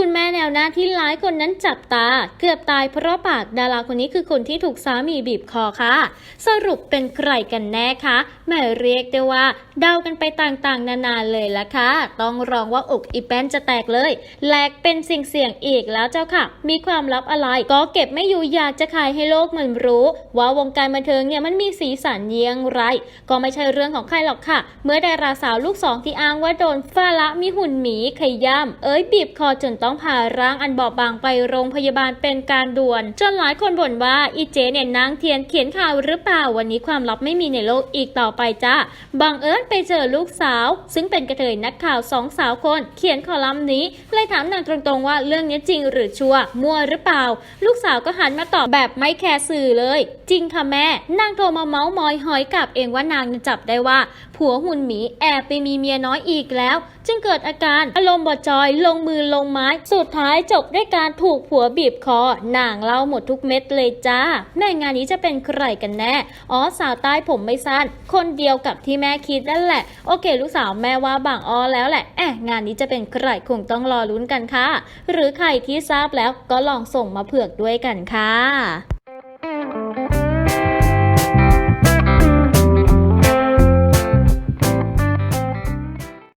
คุณแม่แนวหน้าที่หลายคนนั้นจับตา เกือบตายเพราะปากดาราคนนี้คือคนที่ถูกสามีบีบคอค่ะ สรุปเป็นใครกันแน่คะแม่เรียกได้ว่า เดากันไปต่างๆ นานาเลยละค่ะ ต้องรองว่าอกอีแป้นจะแตกเลยแหลกเป็นสิ่งเสี่ยงอีกแล้วเจ้าค่ะ มีความลับอะไรก็เก็บไม่อยู่อยากจะขายให้โลกมันรู้ ว่าวงการบันเทิงเนี่ยมันมีสีสันเยี่ยงไร ก็ไม่ใช่เรื่องของใครหรอกค่ะ เมื่อดาราสาวลูกสองที่อ้างว่าโดนฟ้าละมีหุ่นหมีขย้ำเอ้ยบีบคอจนต้องพาร่างอันบอบบางไปโรงพยาบาลเป็นการด่วน จนหลายคนบ่นว่าอีเจเนี่ยนางเทียนเขียนข่าวหรือเปล่าวันนี้ความลับไม่มีในโลกอีกต่อไปจ้าบังเอิญไปเจอลูกสาว ซึ่งเป็นกระเทยนักข่าวสองสาวคน เขียนคอลัมน์นี้เลยถามนางตรงๆว่าเรื่องนี้จริงหรือชัวร์มั่วหรือเปล่า ลูกสาวก็หันมาตอบแบบไม่แคร์สื่อเลย จริงค่ะแม่ นางโทรมาเมาส์มอยหอยกลับเองว่านางจับได้ว่า ผัวหุ่นหมีแอบไปมีเมียน้อยอีกแล้ว จึงเกิดอาการอารมณ์บอดจอยลงมือลงไม้สุดท้ายจบด้วยการถูกผัวบีบคอนางเล่าหมดทุกเม็ดเลยจ้าแม่งานนี้จะเป็นใครกันแน่ อ๋อสาวใต้ผมไม่สั้น คนเดียวกับที่แม่คิดนั่นแหละ โอเค ลูกสาวแม่ว่าบางอ้อแล้วแหละแอะงานนี้จะเป็นใครคงต้องรอลุ้นกันค่ะ หรือใครที่ทราบแล้วก็ลองส่งมาเผือกด้วยกันค่ะ